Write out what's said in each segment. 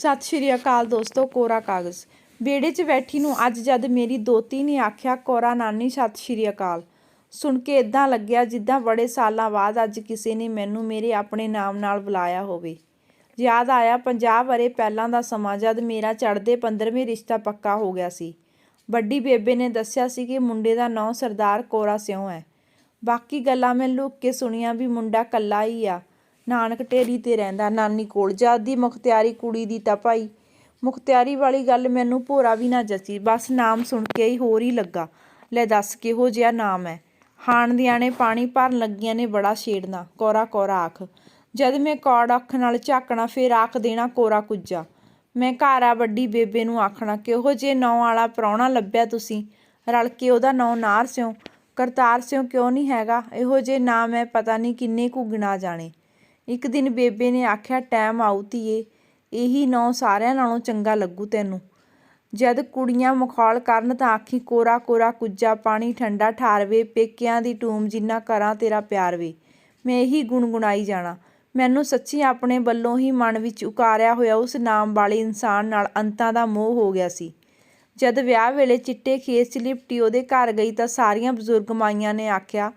ਸਤਿ ਸ਼੍ਰੀ ਅਕਾਲ ਦੋਸਤੋ, ਕੋਰਾ ਕਾਗਜ਼। ਵਿਹੜੇ 'ਚ ਬੈਠੀ ਨੂੰ ਅੱਜ ਜਦ ਮੇਰੀ ਦੋਤੀ ਨੇ ਆਖਿਆ, ਕੋਰਾ ਨਾਨੀ, ਸਤਿ ਸ਼੍ਰੀ ਅਕਾਲ। ਸੁਣ ਕੇ ਇਦਾਂ ਲੱਗਿਆ ਜਿੱਦਾਂ ਬੜੇ ਸਾਲਾਂ ਬਾਅਦ ਅੱਜ ਕਿਸੇ ਨੇ ਮੈਨੂੰ ਮੇਰੇ ਆਪਣੇ ਨਾਮ ਨਾਲ ਬੁਲਾਇਆ ਹੋਵੇ। ਯਾਦ ਆਇਆ 50 ਵਰੇ ਪਹਿਲਾਂ ਦਾ ਸਮਾਂ ਜਦ ਮੇਰਾ ਚੜ੍ਹਦੇ 15ਵੇਂ ਰਿਸ਼ਤਾ ਪੱਕਾ ਹੋ ਗਿਆ ਸੀ। ਵੱਡੀ ਬੇਬੇ ਨੇ ਦੱਸਿਆ ਸੀ ਕਿ ਮੁੰਡੇ ਦਾ ਨਾਂ ਸਰਦਾਰ ਕੋਰਾ ਸਿਉ ਹੈ। ਬਾਕੀ ਗੱਲਾਂ ਮੈਂ ਲੁੱਕ ਕੇ ਸੁਣੀਆਂ ਵੀ ਮੁੰਡਾ ਕੱਲਾ ਹੀ ਆ। ਨਾਨਕ ਢੇਰੀ ਤੇ ਰਹਿੰਦਾ। ਨਾਨੀ ਕੋਲ ਜਦ ਦੀ ਮੁਖਤਿਆਰੀ ਕੁੜੀ ਦੀ ਤਾਂ ਭਾਈ। ਮੁਖਤਿਆਰੀ ਵਾਲੀ ਗੱਲ ਮੈਨੂੰ ਭੋਰਾ ਵੀ ਨਾ ਜੱਸੀ। ਬਸ ਨਾਮ ਸੁਣ ਕੇ ਹੀ ਹੋਰ ਹੀ ਲੱਗਾ। ਲੈ ਦੱਸ ਕਿਹੋ ਜਿਹਾ ਨਾਮ ਹੈ? ਹਾਣ ਦੀਆਂ ਨੇ ਪਾਣੀ ਭਰਨ ਲੱਗੀਆਂ ਨੇ ਬੜਾ ਛੇੜਨਾ। ਕੋਰਾ ਕੋਰਾ ਆਖ। ਜਦ ਮੈਂ ਕੌੜ ਅੱਖ ਨਾਲ ਝਾਕਣਾ, ਫੇਰ ਆਖ ਦੇਣਾ ਕੋਰਾ ਕੁੱਜਾ। ਮੈਂ ਘਰ ਆ ਵੱਡੀ ਬੇਬੇ ਨੂੰ ਆਖਣਾ, ਕਿਹੋ ਜੇ ਨੌ ਵਾਲਾ ਪ੍ਰਾਹੁਣਾ ਲੱਭਿਆ ਤੁਸੀਂ? ਰਲ ਕੇ ਉਹਦਾ ਨਾਂ ਨਾਰ ਸਿਓ ਕਰਤਾਰ ਸਿਓ ਕਿਉਂ ਨਹੀਂ ਹੈਗਾ? ਇਹੋ ਜੇ ਨਾਮ ਹੈ ਪਤਾ ਨਹੀਂ ਕਿੰਨੇ ਕੁ ਗਿਣਾ ਜਾਣੇ। ਇੱਕ ਦਿਨ ਬੇਬੇ ਨੇ ਆਖਿਆ ਟਾਈਮ ਆਉ ਧੀਏ, ਇਹੀ ਨਾਂ ਸਾਰਿਆਂ ਨਾਲੋਂ ਚੰਗਾ ਲੱਗੂ ਤੈਨੂੰ। ਜਦ ਕੁੜੀਆਂ ਮਖੌਲ ਕਰਨ ਤਾਂ ਆਖੀ, ਕੋਰਾ ਕੋਰਾ ਕੁੱਜਾ ਪਾਣੀ, ਠੰਡਾ ਠਾਰਵੇ ਪੇਕਿਆਂ ਦੀ ਟੂਮ ਜਿੰਨਾ ਕਰਾਂ ਤੇਰਾ ਪਿਆਰ ਵੇ। ਮੈਂ ਇਹੀ ਗੁਣਗੁਣਾਈ ਜਾਣਾ। ਮੈਨੂੰ ਸੱਚੀ ਆਪਣੇ ਵੱਲੋਂ ਹੀ ਮਨ ਵਿੱਚ ਉਕਾਰਿਆ ਹੋਇਆ ਉਸ ਨਾਮ ਵਾਲੇ ਇਨਸਾਨ ਨਾਲ ਅੰਤਾਂ ਦਾ ਮੋਹ ਹੋ ਗਿਆ ਸੀ। ਜਦ ਵਿਆਹ ਵੇਲੇ ਚਿੱਟੇ ਖੇਸ 'ਚ ਲਿਪਟੀ ਉਹਦੇ ਘਰ ਗਈ ਤਾਂ ਸਾਰੀਆਂ ਬਜ਼ੁਰਗ ਮਾਈਆਂ ਨੇ ਆਖਿਆ,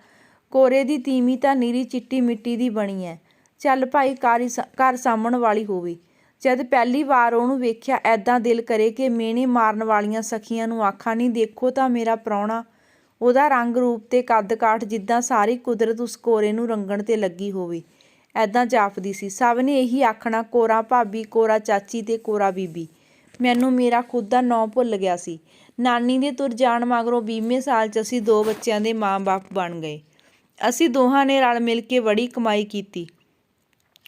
ਕੋਰੇ ਦੀ ਤੀਵੀਂ ਤਾਂ ਨੀਰੀ ਚਿੱਟੀ ਮਿੱਟੀ ਦੀ ਬਣੀ ਐ। ਚੱਲ ਭਾਈ ਕਾਰੀ ਘਰ ਸਾਂਭਣ ਵਾਲੀ ਹੋਵੇ। ਜਦ ਪਹਿਲੀ ਵਾਰ ਉਹਨੂੰ ਵੇਖਿਆ ਐਦਾਂ ਦਿਲ ਕਰੇ ਕਿ ਮੇਨੇ ਮਾਰਨ ਵਾਲੀਆਂ ਸਖੀਆਂ ਨੂੰ ਆਖਾਂ, ਨਹੀਂ ਦੇਖੋ ਤਾਂ ਮੇਰਾ ਪ੍ਰਾਹੁਣਾ। ਉਹਦਾ ਰੰਗ ਰੂਪ ਤੇ ਕੱਦ ਕਾਠ ਜਿੱਦਾਂ ਸਾਰੀ ਕੁਦਰਤ ਉਸ ਕੋਰੇ ਨੂੰ ਰੰਗਣ ਤੇ ਲੱਗੀ ਹੋਵੇ। ਐਦਾਂ ਜਾਪਦੀ ਸੀ। ਸਭ ਨੇ ਇਹੀ ਆਖਣਾ, ਕੋਰਾ ਭਾਬੀ, ਕੋਰਾ ਚਾਚੀ ਤੇ ਕੋਰਾ ਬੀਬੀ। ਮੈਨੂੰ ਮੇਰਾ ਖੁਦ ਦਾ ਨਾਂ ਭੁੱਲ ਗਿਆ ਸੀ। ਨਾਨੀ ਦੇ ਤੁਰ ਜਾਣ ਮਗਰੋਂ 20ਵੇਂ ਸਾਲ 'ਚ ਅਸੀਂ ਦੋ ਬੱਚਿਆਂ ਦੇ ਮਾਂ-ਬਾਪ ਬਣ ਗਏ। ਅਸੀਂ ਦੋਹਾਂ ਨੇ ਰਲ ਮਿਲ ਕੇ ਬੜੀ ਕਮਾਈ ਕੀਤੀ।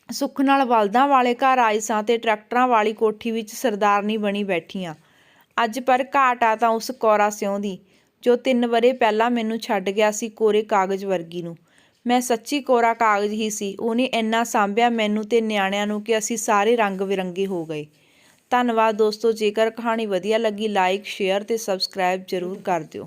ਸੁੱਖ ਨਾਲ ਬਲਦਾਂ ਵਾਲੇ ਘਰ ਆਈ ਸਾਂ ਤੇ ਟਰੈਕਟਰਾਂ ਵਾਲੀ ਕੋਠੀ ਵਿੱਚ ਸਰਦਾਰਨੀ ਬਣੀ ਬੈਠੀ ਬੈਠੀਆਂ। ਅੱਜ ਪਰ ਘਾਟ ਆ ਤਾਂ ਉਸ ਕੋਰਾ ਸਿਉਂ ਦੀ, ਜੋ ਤਿੰਨ ਵਰੇ ਪਹਿਲਾਂ ਮੈਨੂੰ ਛੱਡ ਗਿਆ ਸੀ ਕੋਰੇ ਕਾਗਜ਼ ਵਰਗੀ ਨੂੰ। ਮੈਂ ਸੱਚੀ ਕੋਰਾ ਕਾਗਜ਼ ਹੀ ਸੀ, ਉਹਨੇ ਇੰਨਾ ਸਾਂਭਿਆ ਮੈਨੂੰ ਤੇ ਨਿਆਣਿਆਂ ਨੂੰ ਕਿ ਅਸੀਂ ਸਾਰੇ ਰੰਗ ਬਿਰੰਗੇ ਹੋ ਗਏ। ਧੰਨਵਾਦ ਦੋਸਤੋ, ਜੇਕਰ ਕਹਾਣੀ ਵਧੀਆ ਲੱਗੀ ਲਾਈਕ ਸ਼ੇਅਰ ਤੇ ਸਬਸਕ੍ਰਾਈਬ ਜ਼ਰੂਰ ਕਰ ਦਿਓ।